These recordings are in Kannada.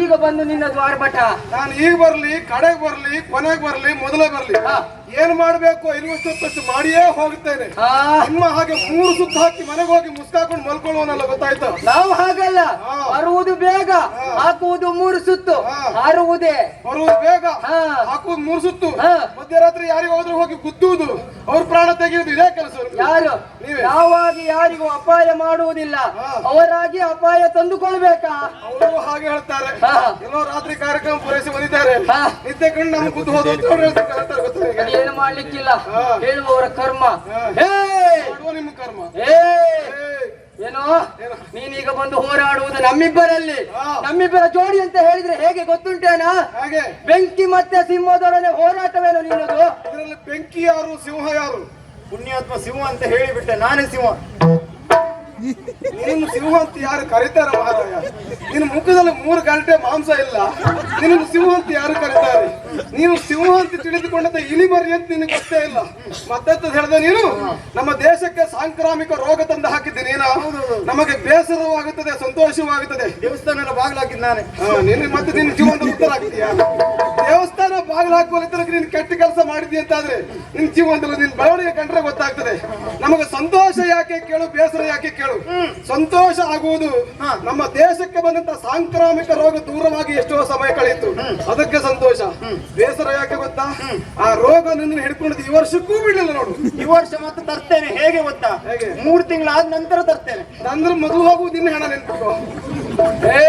ಈಗ ಬಂದು ನಿನ್ನ ದ್ವಾರ ಭಟ ನಾನು ಈಗ ಬರ್ಲಿ ಕಡೆಗೆ ಬರ್ಲಿ ಕೊನೆಗೆ ಬರ್ಲಿ ಮೊದಲೇ ಬರ್ಲಿ. ಏನ್ ಮಾಡ್ಬೇಕು? ಇನ್ವೆಸ್ಟ್ ಮಾಡಿಯೇ ಹೋಗುತ್ತೇನೆ. ನಿಮ್ಮ ಹಾಗೆ ಮೂರು ಸುತ್ತ ಹಾಕಿ ಮನೆಗೆ ಹೋಗಿ ಮುಸ್ಕಾಕೊಂಡು ಮಲ್ಕೊಳ್ಳೋನಲ್ಲ ಗೊತ್ತಾಯ್ತಾ ನಾವು ಹಾಗಲ್ಲ ಹಾ. ಬರುವುದು ಬೇಗ ಹಾ. ಹಾಕುವುದು ಮೂರು ಸುತ್ತು ಹಾ. ಹಾರುವುದೇ ಬರುವುದು ಬೇಗ ಹಾ. ಹಾಕುವುದು ಮೂರು ಸುತ್ತು ಹಾ. ಮಧ್ಯರಾತ್ರಿ ಯಾರಿಗೂ ಹೋದ್ರು ಹೋಗಿ ಗುದ್ದುವುದು ಅವ್ರ ಪ್ರಾಣ ತೆಗೆಯುವುದು ಇದೇ ಕೆಲಸ ಯಾರು ನೀವೇ. ನಾವಾಗಿ ಯಾರಿಗೂ ಅಪಾಯ ಮಾಡುವುದಿಲ್ಲ ಅವರಾಗಿ ಅಪಾಯ ತಂದುಕೊಳ್ಬೇಕಾ ಅವರು ಹಾಗೆ ಹೇಳ್ತಾರೆ ಹಾ. ಎಲ್ಲೋ ರಾತ್ರಿ ಕಾರ್ಯಕ್ರಮ ಪೂರೈಸಿ ಬಂದಿದ್ದಾರೆ ಹಾ. ನಿದ್ದೆ ಕಂಡು ನಮ್ಗೆ ಗುದ್ದು ಹೋದ? ಏನು ಮಾಡ್ಲಿಕ್ಕಿಲ್ಲ ಹೇಳುವವರ ಕರ್ಮ ಹಾ. ಹೇ ನಿಮ್ಮ ಕರ್ಮ ಏಯ್, ಏನೋ? ನೀನೀಗ ಬಂದು ಹೋರಾಡುವುದು ನಮ್ಮಿಬ್ಬರಲ್ಲಿ. ನಮ್ಮಿಬ್ಬರ ಜೋಡಿ ಅಂತ ಹೇಳಿದ್ರೆ ಹೇಗೆ ಗೊತ್ತುಂಟೇನ? ಹಾಗೆ? ಬೆಂಕಿ ಮತ್ತೆ ಸಿಂಹದೊಡನೆ ಹೋರಾಟವೇನು ನೀನದು ಇದರಲ್ಲಿ ಬೆಂಕಿ ಯಾರು ಸಿಂಹ ಯಾರು ಪುಣ್ಯಾತ್ಮ ಸಿಂಹ ಅಂತ ಹೇಳಿಬಿಟ್ಟೆ ನಾನೇ ಸಿಂಹ. ನೀನು ಸಿಂಹ ಅಂತ ಯಾರು ಕರೀತಾರ ಮಹಾರಾಯ? ನಿನ್ನ ಮುಖದಲ್ಲಿ ಮೂರು ಗಂಟೆ ಮಾಂಸ ಇಲ್ಲ. ನಿನ್ನ ಸಿಂಹ ಅಂತ ಯಾರು ಕರೀತಾರೆ? ನೀನು ಸಿಂಹ ಅಂತ ತಿಳಿದುಕೊಂಡಂತ ಇಲಿ ಮರಿ ಅಂತ ನಿನಗೆ ಗೊತ್ತೇ ಇಲ್ಲ. ಮತ್ತೆಂತ ಹೇಳ್ದೆ ನೀನು ನಮ್ಮ ದೇಶಕ್ಕೆ ಸಾಂಕ್ರಾಮಿಕ ರೋಗ ತಂದು ಹಾಕಿದ್ದೆ ನೀನು. ನಮಗೆ ಬೇಸರವಾಗುತ್ತದೆ ಸಂತೋಷವಾಗುತ್ತದೆ. ದೇವಸ್ಥಾನ ಬಾಗಿಲಾಕಿದ್ ನಾನೇ. ನಿನ್ನ ಮತ್ತೆ ನಿನ್ನ ಜೀವನದ ಉತ್ತರ ಆಗ್ತೀಯಾ? ದೇವಸ್ಥಾನ ಬಾಗಿಲು ಹಾಕುವ ತನಕ ನೀನು ಕೆಟ್ಟ ಕೆಲಸ ಮಾಡಿದ್ದಿ ಅಂತಾದ್ರೆ ನಿನ್ ಜೀವನದಲ್ಲಿ ನಿನ್ ಬೆಳವಣಿಗೆ ಕಂಡ್ರೆ ಗೊತ್ತಾಗ್ತದೆ. ನಮಗೆ ಸಂತೋಷ ಯಾಕೆ ಕೇಳು ಬೇಸರ ಯಾಕೆ ಕೇಳು? ಸಂತೋಷ ಆಗುವುದು ನಮ್ಮ ದೇಶಕ್ಕೆ ಬಂದಂತ ಸಾಂಕ್ರಾಮಿಕ ರೋಗ ದೂರವಾಗಿ ಎಷ್ಟೋ ಸಮಯ ಕಳೆಯಿತು. ಅದಕ್ಕೆ ಸಂತೋಷ. ಬೇಸರ ಯಾಕೆ ಗೊತ್ತಾ? ಆ ರೋಗ ನಿನ್ನ ಹಿಡ್ಕೊಂಡಿದ್ದು ಈ ವರ್ಷಕ್ಕೂ ಬಿಡಲಿಲ್ಲ ನೋಡು. ಈ ವರ್ಷ ಮತ್ತೆ ತರ್ತೇನೆ. ಹೇಗೆ ಗೊತ್ತಾ? ಮೂರು ತಿಂಗಳಾದ ನಂತರ ತರ್ತೇನೆ. ನಂದ್ರ ಮೊದಲು ಹೋಗುವುದು ಇನ್ನು ಹಣ ನಿಂತು ಏ?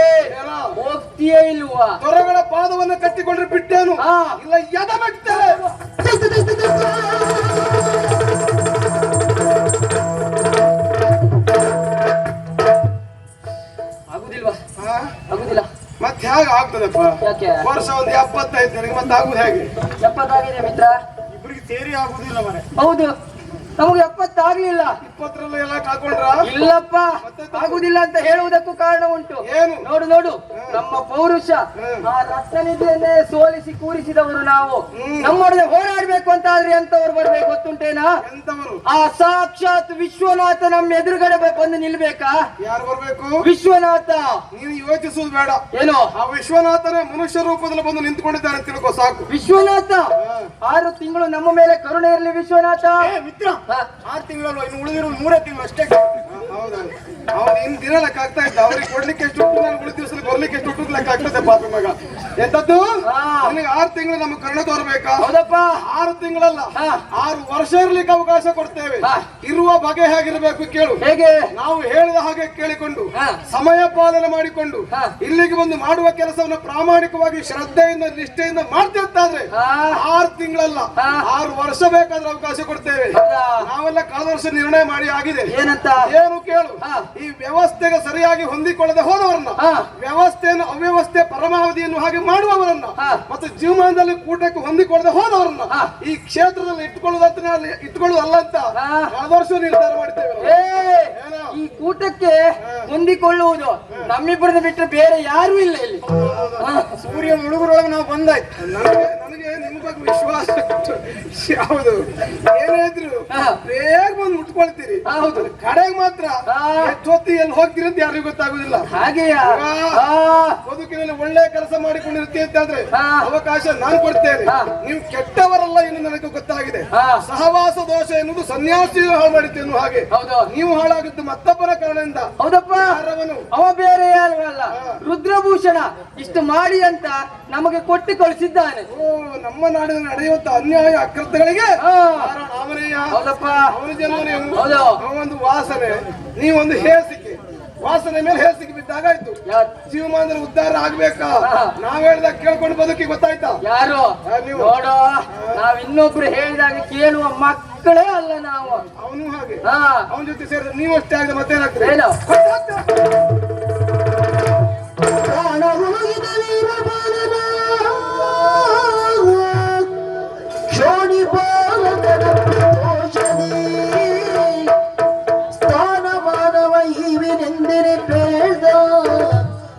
ಹೋಗ್ತೀಯೇ ಇಲ್ವಾ? ತೊರಗಳ ಪಾದವನ್ನು ಕಟ್ಟಿಕೊಂಡ್ರೆ ಬಿಟ್ಟೇನು. ಇಲ್ಲ ಎದ ಬಿಡ್ತಾರೆ ಆಗುದಿಲ್ವಾ? ಆಗುದಿಲ್ಲ ಮತ್ತೆ ಹೇಗೆ ಆಗ್ತದಪ್ಪ ಯಾಕೆ? ವರ್ಷ ಒಂದು ಎಪ್ಪತ್ತೈದು ನನಗೆ ಮತ್ತೆ ಆಗುದು ಹೇಗೆ? ಎಪ್ಪತ್ತಾಗಿದೆ ಮಿತ್ರ. ಇಬ್ಬರಿಗೆ ಸೇರಿ ಆಗುದಿಲ್ಲ ಮನೆ ಹೌದು. ನಮಗೆ ಎಪ್ಪತ್ತಾಗ್ಲಿಲ್ಲ. ಇಪ್ಪತ್ತರಲ್ಲಿ ಎಲ್ಲ ಕಾಕೊಂಡ್ರ? ಇಲ್ಲಪ್ಪ ಆಗುದಿಲ್ಲ ಅಂತ ಹೇಳುವುದಕ್ಕೂ ಕಾರಣ ಉಂಟು. ಏನು? ನೋಡು ನೋಡು ನಮ್ಮ ಪೌರುಷ ಆ ರಕ್ತನಿಧಿಯನ್ನೇ ಸೋಲಿಸಿ ಕೂರಿಸಿದವರು ನಾವು. ನಮ್ಮೊಡನೆ ಹೋರಾಡ್ಬೇಕು ಅಂತ ಆದ್ರೆ ಎಂತವ್ರು ಬರ್ಬೇಕು ಗೊತ್ತುಂಟೇನಾ? ಎಂತವರು ಆ ಸಾಕ್ಷಾತ್ ವಿಶ್ವನಾಥ ನಮ್ಮ ಎದುರುಗಡೆ ಬಂದು ನಿಲ್ಬೇಕಾ? ಯಾರು ಬರ್ಬೇಕು? ವಿಶ್ವನಾಥ. ನೀನು ಯೋಚಿಸುವುದು ಬೇಡ. ಏನು? ಆ ವಿಶ್ವನಾಥನೇ ಮನುಷ್ಯ ರೂಪದಲ್ಲಿ ಬಂದು ನಿಂತ್ಕೊಂಡಿದ್ದಾನೆ ತಿಳ್ಕೊ ಸಾಕು. ವಿಶ್ವನಾಥ? ಆರು ತಿಂಗಳು ನಮ್ಮ ಮೇಲೆ ಕರುಣೆ ಇರಲಿ ವಿಶ್ವನಾಥ. ಏ ಮಿತ್ರ. ಆರು ತಿಂಗಳಲ್ವ? ಇನ್ನು ಉಳಿದಿರೋ ಮೂರೇ ತಿಂಗಳು ಅಷ್ಟೇ. ಹೌದಾ ಅವನು ಇನ್ ದಿನ ಲೆಕ್ಕ ಆಗ್ತಾ ಇದ್ದ. ಅವ್ರಿಗೆ ಕೊಡ್ಲಿಕ್ಕೆ ಎಷ್ಟು ನಾನು ಉಳಿದ ದಿವಸದಲ್ಲಿ ಬರ್ಲಿಕ್ಕೆ ಎಷ್ಟು ಲೆಕ್ಕ ಆಗ್ತದೆ ಪಾಪ ಮಗ ಎಂತದ್ದು. ನಿನಗೆ ಆರು ತಿಂಗಳು ನಮ್ಗೆ ಕರ್ಣ ತೋರ್ಬೇಕಾ? ಹೌದಪ್ಪ. ಆರು ತಿಂಗಳಲ್ಲ. ಆರು ವರ್ಷ ಇರ್ಲಿಕ್ಕೆ ಅವಕಾಶ ಕೊಡ್ತೇವೆ. ಇರುವ ಬಗೆ ಹೇಗಿರ್ಬೇಕು ಕೇಳು. ಹೇಗೆ? ನಾವು ಹೇಳಿದ ಹಾಗೆ ಕೇಳಿಕೊಂಡು. ಸಮಯ ಪಾಲನೆ ಮಾಡಿಕೊಂಡು ಇಲ್ಲಿಗೆ ಬಂದು ಮಾಡುವ ಕೆಲಸವನ್ನು ಪ್ರಾಮಾಣಿಕವಾಗಿ ಶ್ರದ್ಧೆಯಿಂದ ನಿಷ್ಠೆಯಿಂದ ಮಾಡ್ತಿರ್ತಾದ್ರೆ. ಆರು ತಿಂಗಳಲ್ಲ. ಆರು ವರ್ಷ ಬೇಕಾದ್ರೆ ಅವಕಾಶ ಕೊಡ್ತೇವೆ? ನಾವೆಲ್ಲ ಕಳೆದ ವರ್ಷ ನಿರ್ಣಯ ಮಾಡಿ ಆಗಿದೆ. ಏನಂತ? ಏನು ಕೇಳು? ಹಾ. ಈ ವ್ಯವಸ್ಥೆಗೆ ಸರಿಯಾಗಿ ಹೊಂದಿಕೊಳ್ಳದೆ ಹೋದವರನ್ನ. ವ್ಯವಸ್ಥೆಯನ್ನು ಅವ್ಯವಸ್ಥೆ ಪರಮಾವಧಿಯನ್ನು ಹಾಗೆ ಮಾಡುವವರನ್ನ. ಮತ್ತು ಜೀವಮಾನದಲ್ಲಿ ಕೂಟಕ್ಕೆ ಹೊಂದಿಕೊಳ್ಳದೆ ಹೋದವರನ್ನ. ಈ ಕ್ಷೇತ್ರದಲ್ಲಿ ಇಟ್ಕೊಳ್ಳುವುದಂತ ಇಟ್ಕೊಳ್ಳುವುದಲ್ಲ ಅಂತ. ಕಳೆದ ವರ್ಷ ನಿರ್ಧಾರ ಮಾಡಿದ್ದೇವೆ ಏ ಏನೋ? ಈ ಕೂಟಕ್ಕೆ ಹೊಂದಿಕೊಳ್ಳುವುದು ನಮ್ಮಿಬ್ಬರನ್ನ ಬಿಟ್ಟರೆ ಬೇರೆ ಯಾರು ಇಲ್ಲ ಇಲ್ಲಿ. ಸೂರ್ಯ ಹುಡುಗರೊಳಗೆ ನಾವು ಬಂದಾಯ್ತು ನನಗೆ ನಿಮ್ಮ ಬಗ್ಗೆ ವಿಶ್ವಾಸ ಹೌದು. ಯಾವುದು ಏನೇ ಇದ್ರು ಹಾ. ಬೇಗ ಬಂದು ಮುಟ್ಕೊಳ್ತೀರಿ ಹೌದು. ಕಡೆಗೆ ಮಾತ್ರ. ಎಷ್ಟೊತ್ತಿ ಎಲ್ಲಿ ಹೋಗ್ತೀರಿ ಅಂತ ಯಾರಿಗೂ ಗೊತ್ತಾಗುದಿಲ್ಲ. ಹಾಗೆಯಾ. ಹಾ. ಬದುಕಿನಲ್ಲಿ ಒಳ್ಳೆ ಕೆಲಸ ಮಾಡಿಕೊಂಡಿರ್ತೀವಿ ಅಂತಾದ್ರೆ. ಅವಕಾಶ ನಾನು ಕೊಡ್ತೇನೆ. ನೀವು ಕೆಟ್ಟವರಲ್ಲ ಎಂದು ನನಗೆ ಗೊತ್ತಾಗಿದೆ. ಸಹವಾಸ ದೋಷ ಎನ್ನುವುದು ಸನ್ಯಾಸಿಯು ಹಾಳು ಮಾಡಿತ್ತು ಎನ್ನುವ ಹಾಗೆ. ಹೌದು. ನೀವು ಹಾಳಾಗಿದ್ದು ಮತ್ತೊಬ್ಬರ ಕಾರಣದಿಂದ. ಹೌದಪ್ಪ. ಅವ ಬೇರೆ ಯಾರು ಅಲ್ಲ. ರುದ್ರಭೂಷಣ. ಇಷ್ಟು ಮಾಡಿ ಅಂತ ನಮಗೆ ಕೊಟ್ಟು ಕಳಿಸಿದ್ದಾನೆ. ನಮ್ಮ ನಾಡಿನ ನಡೆಯುವಂತ ಅನ್ಯಾಯ ಅಕೃತ್ಯಗಳಿಗೆ ಒಂದು ವಾಸನೆ. ನೀವೊಂದು ಹೇಸಿಕೆ. ವಾಸನೆ ಮೇಲೆ ಹೇಸಿಕೆ ಬಿದ್ದಾಗಾಯ್ತು ಯಾ- ಜೀವಮಾನದಲ್ಲಿ ಉದ್ಧಾರ ಆಗ್ಬೇಕಾ. ನಾವ್ ಹೇಳ್ದಾಗ ಕೇಳ್ಕೊಂಡು ಬದುಕಿ ಗೊತ್ತಾಯ್ತಾ? ಯಾರು? ಯಾರು ನೀವು? ನೋಡು ನಾವ್ ಇನ್ನೊಬ್ರು ಹೇಳಿದಾಗ ಕೇಳುವ ಮಕ್ಕಳೇ ಅಲ್ಲ ನಾವು. ಅವನು ಹಾಗೆ. ಹಾ. ಅವನ ಜೊತೆ ಸೇರಿದ್ರೆ ನೀವು ಅಷ್ಟೇ ಆಗಿದೆ ಮತ್ತೇನಾಗ್ತದೆ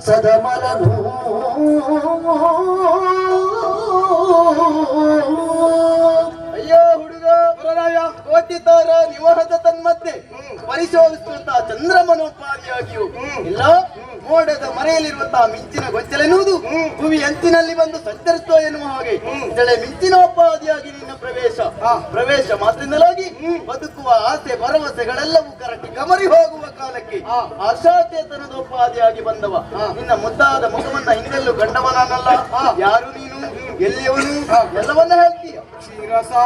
ಸದಮಲನು ಅಯ್ಯೋ ಹುಡುಗ ಬರರಾಯ ಕೋಟಿತಾರ ನಿವಾಹದ ಹ್ಮ್. ಪರಿಶೋಧಿಸುವಂತಹ ಚಂದ್ರಮನೋಪಾದಿಯಾಗಿಯೂ. ಇಲ್ಲ ಮೋಡದ ಮರೆಯಲ್ಲಿರುವಂತಹ ಮಿಂಚಿನ ಗೊಂಚಲೆನ್ನುವುದು. ಭೂಮಿ ಅಂಚಿನಲ್ಲಿ ಬಂದು ಸಂಚರಿಸುವ ಎನ್ನುವ ಹಾಗೆ. ಜಳೆ ಮಿಂಚಿನ ಮಿಂಚಿನೋಪಾದಿಯಾಗಿ ನಿನ್ನ ಪ್ರವೇಶ. ಪ್ರವೇಶ ಮಾತ್ರದಿಂದಲಾಗಿ ಹ್ಮ್. ಬದುಕುವ ಆಸೆ ಭರವಸೆಗಳೆಲ್ಲವೂ ಕರಟಿ ಗಮರಿ ಹೋಗುವ ಕಾಲಕ್ಕೆ ಆ. ಆಶಾಚೇತನದೋಪಾದಿಯಾಗಿ ಬಂದವ. ನಿನ್ನ ಮುದ್ದಾದ ಮುಖವನ್ನ ಹಿಂದೆಲ್ಲೂ ಕಂಡವನಾನಲ್ಲ. ಯಾರು ನೀನು? ಎಲ್ಲಿಯವನು? ಎಲ್ಲವನ್ನ ಹೇಳ್ತೀಯ? ಕ್ಷೀರಸಾಗರ.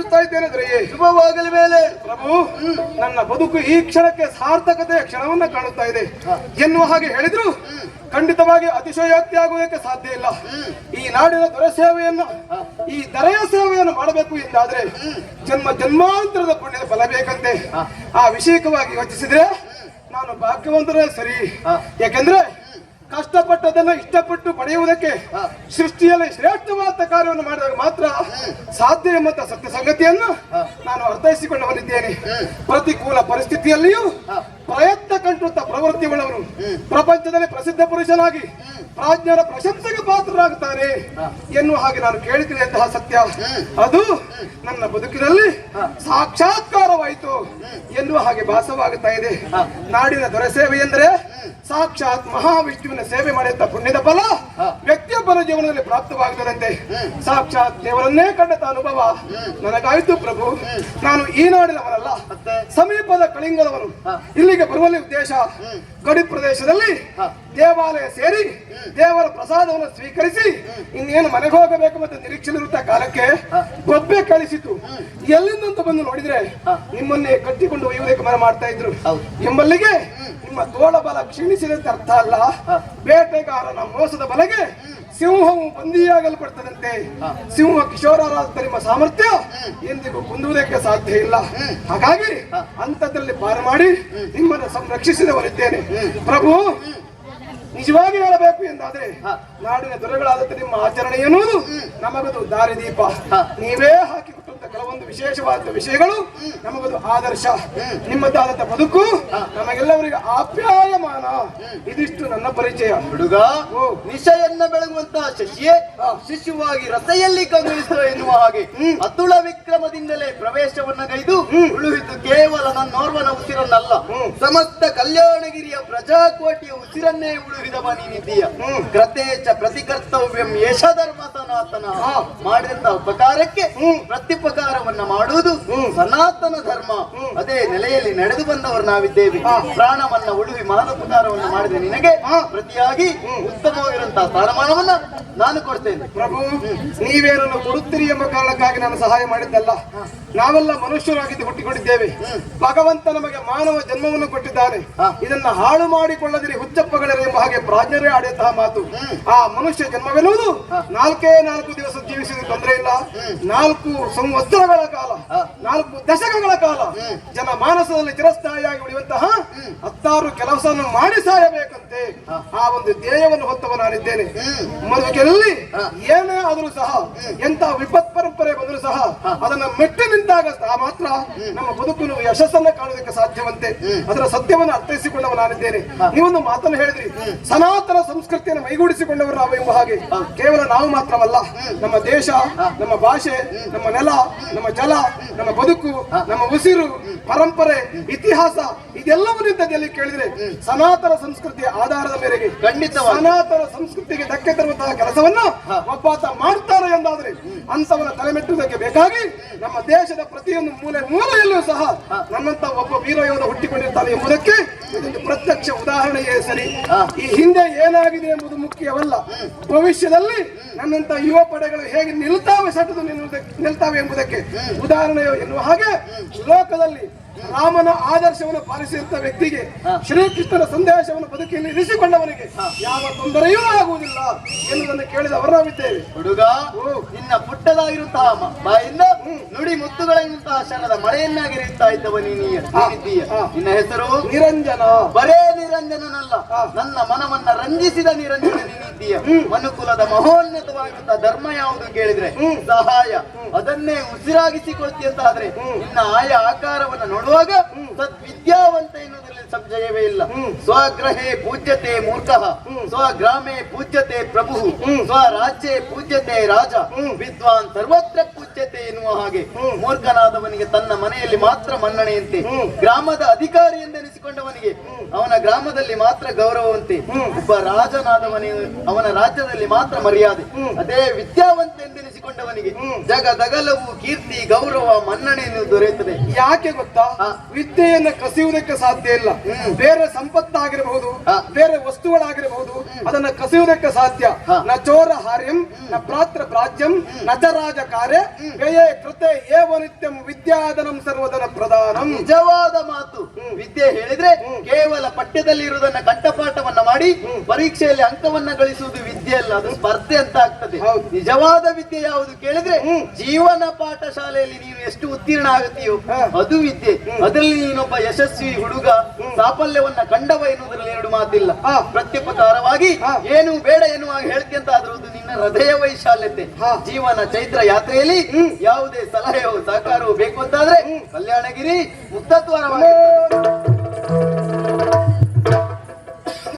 ಚಾಚುತ್ತಾ ಇದ್ದೇನೆ ದೊರೆಯೇ. ಶುಭವಾಗಲಿ ಮೇಲೆ. ಪ್ರಭು ನನ್ನ ಬದುಕು ಈ ಕ್ಷಣಕ್ಕೆ ಸಾರ್ಥಕತೆಯ ಕ್ಷಣವನ್ನ ಕಾಣುತ್ತಾ ಇದೆ. ಎನ್ನುವ ಹಾಗೆ ಹೇಳಿದ್ರು ಖಂಡಿತವಾಗಿ ಅತಿಶಯೋಕ್ತಿ ಆಗುವುದಕ್ಕೆ ಸಾಧ್ಯ ಇಲ್ಲ. ಈ ನಾಡಿನ ದೊರೆ ಸೇವೆಯನ್ನು ಈ ದರೆಯ ಸೇವೆಯನ್ನು ಮಾಡಬೇಕು ಎಂದಾದ್ರೆ ಜನ್ಮ ಜನ್ಮಾಂತರದ ಪುಣ್ಯದ ಫಲ ಬೇಕಂತೆ. ಆ ವಿಷಯಕವಾಗಿ ಯೋಚಿಸಿದ್ರೆ ನಾನು ಭಾಗ್ಯವಂತರೇ ಸರಿ. ಯಾಕೆಂದ್ರೆ ಕಷ್ಟಪಟ್ಟದನ್ನು ಇಷ್ಟಪಟ್ಟು ಪಡೆಯುವುದಕ್ಕೆ ಸೃಷ್ಟಿಯಲ್ಲಿ ಶ್ರೇಷ್ಠವಾದ ಕಾರ್ಯವನ್ನು ಮಾಡಿದಾಗ ಮಾತ್ರ ಸಾಧ್ಯ ಎಂಬಂತ ಸತ್ಯ ಸಂಗತಿಯನ್ನು ನಾನು ಅರ್ಥೈಸಿಕೊಂಡು ಬಂದಿದ್ದೇನೆ. ಪ್ರತಿಕೂಲ ಪರಿಸ್ಥಿತಿಯಲ್ಲಿಯೂ ಪ್ರಯತ್ನ ಕಂಡಂತ ಪ್ರವೃತ್ತಿ ಉಳ್ಳವರು ಪ್ರಪಂಚದಲ್ಲಿ ಪ್ರಸಿದ್ಧ ಪುರುಷನಾಗಿ ಪ್ರಾಜ್ಞರ ಪ್ರಶಂಸೆಗೆ ಪಾತ್ರರಾಗುತ್ತಾರೆ ಎನ್ನುವ ಹಾಗೆ ನಾನು ಕೇಳಿದಂತಹ ಸತ್ಯ. ಅದು ನನ್ನ ಬದುಕಿನಲ್ಲಿ ಸಾಕ್ಷಾತ್ಕಾರವಾಯಿತು ಎನ್ನುವ ಹಾಗೆ ಭಾಸವಾಗುತ್ತಾ ಇದೆ. ನಾಡಿನ ದೊರೆ ಸೇವೆ ಎಂದರೆ ಸಾಕ್ಷಾತ್ ಮಹಾವಿಷ್ಣುವಿನ ಸೇವೆ ಮಾಡಿದಂತ ಪುಣ್ಯದ ಫಲ ವ್ಯಕ್ತಿಯೊಬ್ಬರ ಜೀವನದಲ್ಲಿ ಪ್ರಾಪ್ತವಾಗುತ್ತದಂತೆ ಸಾಕ್ಷಾತ್ ದೇವರನ್ನೇ ಕಂಡಂತ ಅನುಭವ ನನಗಾಯಿತು ಪ್ರಭು. ನಾನು ಈ ನಾಡಿನವನಲ್ಲ ಸಮೀಪದ ಕಳಿಂಗದವರು ಇಲ್ಲಿಗೆ ಬರುವಲ್ಲಿ ಉದ್ದೇಶ. ಗಡಿ ಪ್ರದೇಶದಲ್ಲಿ ದೇವಾಲಯ ಸೇರಿ ದೇವರ ಪ್ರಸಾದವನ್ನು ಸ್ವೀಕರಿಸಿ ಇನ್ನೇನು ಮನೆಗೆ ಹೋಗಬೇಕು ನಿರೀಕ್ಷೆ ನಿರೀಕ್ಷೆಲಿರುತ್ತ ಕಾಲಕ್ಕೆ ಗೊಬ್ಬೆ ಕಳಿಸಿತು. ಎಲ್ಲಿಂದಂತ ಬಂದು ನೋಡಿದ್ರೆ ನಿಮ್ಮನ್ನೇ ಕಟ್ಟಿಕೊಂಡು ಒಯ್ಯುವುದಕ್ಕೆ ಮನ ಮಾಡ್ತಾ ಇದ್ರು. ಎಂಬಲ್ಲಿಗೆ ನಿಮ್ಮ ತೋಳ ಬಲ ಕ್ಷೀಣಿಸಿದಂತೆ ಅರ್ಥ ಅಲ್ಲ. ಬೇಟೆಗಾರನ ಮೋಸದ ಬಲಗೆ ಸಿಂಹವು ಬಂದಿಯಾಗಲ್ಪಡ್ತದಂತೆ ಸಿಂಹ ಕಿಶೋರರಾದ ನಿಮ್ಮ ಸಾಮರ್ಥ್ಯ ಎಂದಿಗೂ ಕುಂದುವುದಕ್ಕೆ ಸಾಧ್ಯ ಇಲ್ಲ. ಹಾಗಾಗಿ ಅಂತದ್ರಲ್ಲಿ ಪಾರು ಮಾಡಿ ನಿಮ್ಮನ್ನು ಸಂರಕ್ಷಿಸಿದವರಿದ್ದೇನೆ. ಪ್ರಭು ನಿಜವಾಗಿ ಹೇಳಬೇಕು ಎಂದಾದ್ರೆ ನಾಡಿನ ದೊರೆಗಳಾದ ನಿಮ್ಮ ಆಚರಣೆ ಎನ್ನುವುದು ನಮಗದು ದಾರಿದೀಪ. ನೀವೇ ಹಾಕಿಕೊಟ್ಟು ಕೆಲವೊಂದು ವಿಶೇಷವಾದ ವಿಷಯಗಳು. ನಮಗದು ಆದರ್ಶ. ನಿಮ್ಮದಾದಂತ ಬದುಕು ನಮಗೆಲ್ಲವರಿಗೆ ಆಪ್ಯಾಯಮಾನ. ಇದಿಷ್ಟು ನನ್ನ ಪರಿಚಯ. ಹುಡುಗ. ನಿಶೆಯನ್ನ ಬೆಳಗುವಂತಹ ಶಶಿಯೇ ಶಿಶುವಾಗಿ ರಸೆಯಲ್ಲಿ ಕಂಗೊಳಿಸುವ ಎನ್ನುವ ಹಾಗೆ. ಅತುಳ ವಿಕ್ರಮದಿಂದಲೇ ಪ್ರವೇಶವನ್ನ ಗೈದು ಉಳುಹಿದ್ದು ಕೇವಲ ನನ್ನೋರ್ವನ ಉಸಿರನ್ನಲ್ಲ. ಸಮಸ್ತ ಕಲ್ಯಾಣಗಿರಿಯ ಪ್ರಜಾಕೋಟಿಯ ಉಸಿರನ್ನೇ ಉಳುಹಿದವ ನೀನಿದ್ದೀಯ. ಕೃತೇಚ ಪ್ರತಿಕರ್ತವ್ಯಂ ಯಶ ಧರ್ಮ ಸನಾತನ ಮಾಡಿದಂತ ಉಪಕಾರಕ್ಕೆ ಪ್ರತ್ಯುಪಕಾರವನ್ನ ಮಾಡುವುದು ಸನಾತನ ಧರ್ಮ. ಅದೇ ನೆಲೆಯಲ್ಲಿ ನಡೆದು ಬಂದವರು ನಾವಿದ್ದೇವೆ. ಪ್ರಾಣವನ್ನ ಉಳುವಿ ಮಹದುಪಕಾರವನ್ನು ಮಾಡಿದ ನಿನಗೆ. ಪ್ರತಿಯಾಗಿ ಉತ್ತಮವಾಗಿರುವಂತಹ ಸ್ಥಾನಮಾನವನ್ನ ನಾನು ಕೊಡ್ತೇನೆ. ಪ್ರಭು ನೀವೇನನ್ನು ಕೊಡುತ್ತೀರಿ ಎಂಬ ಕಾರಣಕ್ಕಾಗಿ ನಾನು ಸಹಾಯ ಮಾಡಿದ್ದಲ್ಲ. ನಾವೆಲ್ಲ ಮನುಷ್ಯರಾಗಿದ್ದು ಹುಟ್ಟಿಕೊಂಡಿದ್ದೇವೆ. ಭಗವಂತ ನಮಗೆ ಮಾನವ ಜನ್ಮವನ್ನು ಕೊಟ್ಟಿದ್ದಾನೆ. ಇದನ್ನ ಹಾಳು ಮಾಡಿಕೊಳ್ಳದಿರಿ ಹುಚ್ಚಪ್ಪಗಳರೆ ಎಂಬ ಹಾಗೆ ಪ್ರಾಜ್ಞರೇ ಆಡಿದಂತಹ ಮಾತು. ಆ ಮನುಷ್ಯ ಜನ್ಮವೆನ್ನುವುದು ನಾಲ್ಕೇ ನಾಲ್ಕು ದಿವಸ ಜೀವಿಸಿದ ತೊಂದರೆ ಇಲ್ಲ. ನಾಲ್ಕು ಸಂವತ್ಸರಗಳ ಕಾಲ ನಾಲ್ಕು ದಶಕಗಳ ಕಾಲ ಜನ ಮಾನಸದಲ್ಲಿ ಚಿರಸ್ಥಾಯಿಯಾಗಿ ಉಳಿಯುವಂತಹ ಹತ್ತಾರು ಕೆಲಸವನ್ನು ಮಾಡಿ ಸಾಯಬೇಕಂತೆ ಆ ಒಂದು ಧ್ಯೇಯವನ್ನು ಹೊತ್ತವ ನಾನಿದ್ದೇನೆ. ಮದುವೆಯಲ್ಲಿ ಏನೇ ಆದರೂ ಸಹ ಎಂತಹ ವಿಪತ್ ಸಹ ಅದನ್ನ ಮೆಟ್ಟಿ ನಿಂತಾಗ ಮಾತ್ರ ನಮ್ಮ ಬದುಕನ್ನು ಯಶಸ್ಸನ್ನ ಕಾಣುವುದಕ್ಕೆ ಸಾಧ್ಯವಂತೆ. ಅದರ ಸತ್ಯವನ್ನು ಅರ್ಥೈಸಿಕೊಂಡವ ನಾನಿದ್ದೇನೆ. ನೀವೊಂದು ಮಾತನ್ನು ಹೇಳಿದ್ರಿ. ಸನಾತನ ಸಂಸ್ಕೃತಿಯನ್ನು ಮೈಗೂಡಿಸಿಕೊಂಡವರು ನಾವು ಎಂಬ ಹಾಗೆ. ಕೇವಲ ನಾವು ಮಾತ್ರವಲ್ಲ. ನಮ್ಮ ದೇಶ ನಮ್ಮ ಭಾಷೆ ನಮ್ಮ ನೆಲ ನಮ್ಮ ಜಲ ನಮ್ಮ ಬದುಕು ನಮ್ಮ ಉಸಿರು ಪರಂಪರೆ ಇತಿಹಾಸ ಇದೆಲ್ಲವನ್ನಿದ್ದದಲ್ಲಿ ಕೇಳಿದ್ರೆ ಸನಾತನ ಸಂಸ್ಕೃತಿಯ ಆಧಾರದ ಮೇರೆಗೆ ಖಂಡಿತ ಸನಾತನ ಸಂಸ್ಕೃತಿಗೆ ಧಕ್ಕೆ ತರುವಂತಹ ಕೆಲಸವನ್ನ ಒಬ್ಬಾತ ಮಾಡ್ತಾರೆ ಎಂದಾದ್ರೆ ಅಂತವನ ತಲೆಮೆಟ್ಟುವುದಕ್ಕೆ ಬೇಕಾಗಿ ನಮ್ಮ ದೇಶದ ಪ್ರತಿಯೊಂದು ಮೂಲೆ ಮೂಲೆಯಲ್ಲೂ ಸಹ ನಮ್ಮಂತ ಒಬ್ಬ ವೀರ ಯೋಧ ಹುಟ್ಟಿಕೊಂಡಿರ್ತಾನೆ ಎಂಬುದಕ್ಕೆ ಇದೊಂದು ಪ್ರತ್ಯಕ್ಷ ಉದಾಹರಣೆಯೇ ಸರಿ. ಈ ಹಿಂದೆ ಏನಾಗಿದೆ ಎಂಬುದು ಮುಖ್ಯವಲ್ಲ. ಭವಿಷ್ಯದಲ್ಲಿ ನನ್ನಂತ ಯುವ ಪಡೆಗಳು ಹೇಗೆ ನಿಲ್ತಾವೆ ಸಟದು ನಿಲ್ತಾವೆ ಎಂಬುದಕ್ಕೆ ಉದಾಹರಣೆ ಎನ್ನುವ ಹಾಗೆ ಲೋಕದಲ್ಲಿ ರಾಮನ ಆದರ್ಶವನ್ನು ಪಾಲಿಸಿದಂತ ವ್ಯಕ್ತಿಗೆ ಶ್ರೀಕೃಷ್ಣನ ಸಂದೇಶವನ್ನು ಬದುಕಿನಲ್ಲಿ ಇರಿಸಿಕೊಂಡವನಿಗೆ ಯಾವ ತೊಂದರೆಯೂ ಆಗುವುದಿಲ್ಲ ಎನ್ನುವುದನ್ನು ಕೇಳಿದ ನಾವಿದ್ದೇವೆ. ಹುಡುಗ ನಿನ್ನ ಪುಟ್ಟದಾಗಿರುತ್ತಾ ಬಾಯಿಂದ ನುಡಿ ಮುತ್ತುಗಳಂತಹ ಶರಣದ ಮಳೆಯನ್ನಾಗಿರುತ್ತಾ ಇದ್ದವ ನೀನೀಯ ನೀನಿದ್ದೀಯ ನಿನ್ನ ಹೆಸರು? ನಿರಂಜನ. ಬರೇ ನಿರಂಜನನಲ್ಲ. ನನ್ನ ಮನವನ್ನ ರಂಜಿಸಿದ ನಿರಂಜನ ನೀನಿದ್ದೀಯ ಮನುಕುಲದ ಮಹೋನ್ನತವಾಗಿರುತ್ತ ಧರ್ಮ ಯಾವುದು ಕೇಳಿದ್ರೆ? ಸಹಾಯ. ಅದನ್ನೇ ಉಸಿರಾಗಿಸಿಕೊಳ್ತೀಯಂತಾದ್ರೆ ನಿನ್ನ ಆಯಾ ಆಕಾರವನ್ನ ನೋಡುವಾಗ ಸದ್ವಿದ್ಯಾವಂತ ಎನ್ನುವುದರಲ್ಲಿ ಸಂಶಯವೇ ಇಲ್ಲ. ಸ್ವಗ್ರಹೇ ಪೂಜ್ಯತೆ ಮೂರ್ಖ. ಸ್ವಗ್ರಾಮೇ ಪೂಜ್ಯತೆ ಪ್ರಭು. ಸ್ವರಾಜ್ಯೇ ಪೂಜ್ಯತೆ ರಾಜ. ವಿದ್ವಾನ್ ಸರ್ವತ್ರ ಪೂಜ್ಯತೆ ಎನ್ನುವ ಹಾಗೆ. ಮೂರ್ಖನಾದವನಿಗೆ ತನ್ನ ಮನೆಯಲ್ಲಿ ಮಾತ್ರ ಮನ್ನಣೆಯಂತೆ. ಗ್ರಾಮದ ಅಧಿಕಾರಿ ಎಂದೆನಿಸಿಕೊಂಡವನಿಗೆ ಅವನ ಗ್ರಾಮದಲ್ಲಿ ಮಾತ್ರ ಗೌರವವಂತೆ. ಒಬ್ಬ ರಾಜನಾದವನೇ ಅವನ ರಾಜ್ಯದಲ್ಲಿ ಮಾತ್ರ ಮರ್ಯಾದೆ. ಅದೇ ವಿದ್ಯಾವಂತ ಎಂದೆನಿಸಿಕೊಂಡವನಿಗೆ ಜಗದಗಲವು ಕೀರ್ತಿ ಗೌರವ ಮನ್ನಣೆಯನ್ನು ದೊರೆಯುತ್ತದೆ. ಯಾಕೆ ಗೊತ್ತಾ? ವಿದ್ಯೆಯನ್ನ ಕಸಿಯುವುದಕ್ಕೆ ಸಾಧ್ಯ ಇಲ್ಲ. ಬೇರೆ ಸಂಪತ್ತಾಗಿರಬಹುದು ಬೇರೆ ವಸ್ತುಗಳಾಗಿರಬಹುದು ಅದನ್ನ ಕಸಿಯುವುದಕ್ಕೆ ಸಾಧ್ಯ. ನ ಚೋರ ಹಾರ್ಯಂ ನ ಪ್ರಾತ್ರ ಪ್ರಾಜ್ಯಂ ನ ಚ ರಾಜ ಕಾರ್ಯ ವ್ಯಯೇ ಕೃತೆ ಏವ ನಿತ್ಯಂ ವಿದ್ಯಾಧನಂ ಸರ್ವಧನ ಪ್ರಧಾನಂ. ನಿಜವಾದ ಮಾತು. ವಿದ್ಯೆ ಹೇಳಿದ್ರೆ ಕೇವಲ ಪಠ್ಯದಲ್ಲಿ ಇರುವುದನ್ನ ಕಂಠಪಾಠವನ್ನ ಮಾಡಿ ಪರೀಕ್ಷೆಯಲ್ಲಿ ಅಂಕವನ್ನ ಗಳಿಸುವುದು ವಿದ್ಯೆ ಅಲ್ಲ ಅದು ಸ್ಪರ್ಧೆ ಅಂತ ಆಗ್ತದೆ. ನಿಜವಾದ ವಿದ್ಯೆ ಯಾವುದು ಕೇಳಿದ್ರೆ ಜೀವನ ಪಾಠ ಶಾಲೆಯಲ್ಲಿ ನೀವು ಎಷ್ಟು ಉತ್ತೀರ್ಣ ಆಗುತ್ತೀಯೋ. ಅದು ವಿದ್ಯೆ. ಅದರಲ್ಲಿ ನೀನೊಬ್ಬ ಯಶಸ್ವಿ ಹುಡುಗ ಸಾಫಲ್ಯವನ್ನ ಕಂಡವ ಎನ್ನುವುದರಲ್ಲಿ ಎರಡು ಮಾತಿಲ್ಲ. ಪ್ರತ್ಯುಪಕಾರವಾಗಿ ಏನು ಬೇಡ ಎನ್ನುವ ಹೇಳ್ತಿಯಂತ ಆದ್ರೂ ಅದು ನಿನ್ನ ಹೃದಯ ವೈಶಾಲ್ಯತೆ. ಜೀವನ ಚೈತ್ರ ಯಾತ್ರೆಯಲ್ಲಿ ಯಾವುದೇ ಸಲಹೆಯೋ ಸಹಕಾರವೋ ಬೇಕು ಅಂತಾದ್ರೆ ಕಲ್ಯಾಣಗಿರಿ ಮುಕ್ತತ್ವರವಾಗಿ ನಮೋ